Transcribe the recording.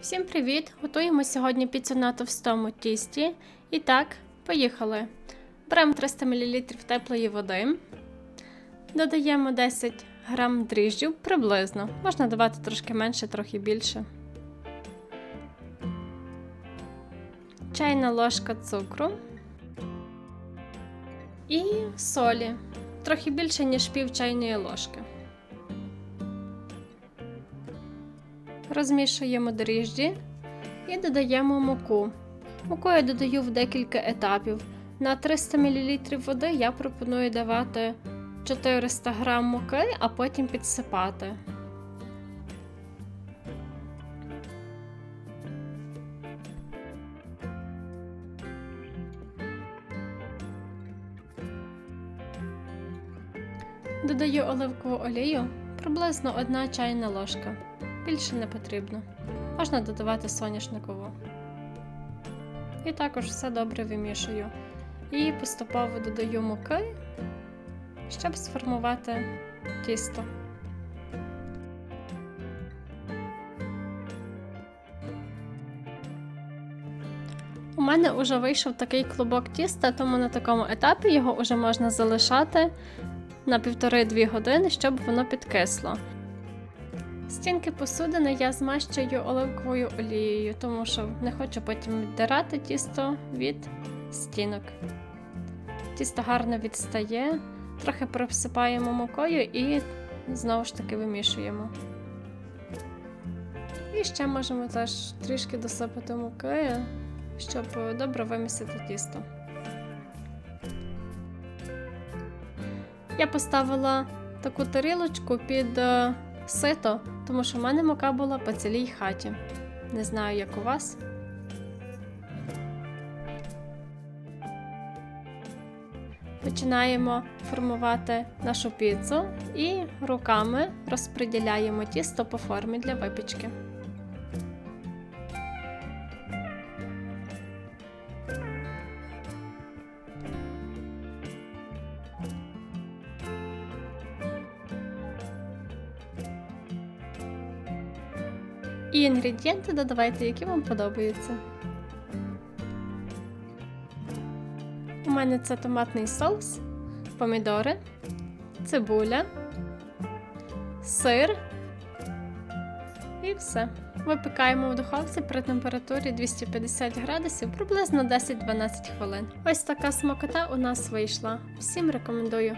Всім привіт! Готуємо сьогодні піцу на товстому тісті. І так, поїхали. Беремо 300 мл теплої води, додаємо 10 г дріжджів приблизно. Можна давати трошки менше, трохи більше. Чайна ложка цукру і солі. Трохи більше, ніж пів чайної ложки. Розмішуємо дріжджі і додаємо муку. Муку я додаю в декілька етапів. На 300 мл води я пропоную давати 400 г муки, а потім підсипати. Додаю оливкову олію приблизно 1 чайна ложка. Більше не потрібно. Можна додавати соняшникову. І також все добре вимішую. І поступово додаю муки, щоб сформувати тісто. У мене вже вийшов такий клубок тіста, тому на такому етапі його вже можна залишати на 1,5-2 години, щоб воно підкисло. Стінки посудини я змащую оливковою олією, тому що не хочу потім віддирати тісто від стінок. Тісто гарно відстає, трохи просипаємо мукою і знову ж таки вимішуємо. І ще можемо теж трішки досипати муки, щоб добре вимісити тісто. Я поставила таку тарілочку під е, сито, тому що в мене мука була по цілій хаті. Не знаю, як у вас. Починаємо формувати нашу піцу і руками розподіляємо тісто по формі для випічки. І інгредієнти додавайте, які вам подобаються. У мене це томатний соус, помідори, цибуля, сир і все. Випікаємо в духовці при температурі 250 градусів приблизно 10-12 хвилин. Ось така смакота у нас вийшла. Всім рекомендую.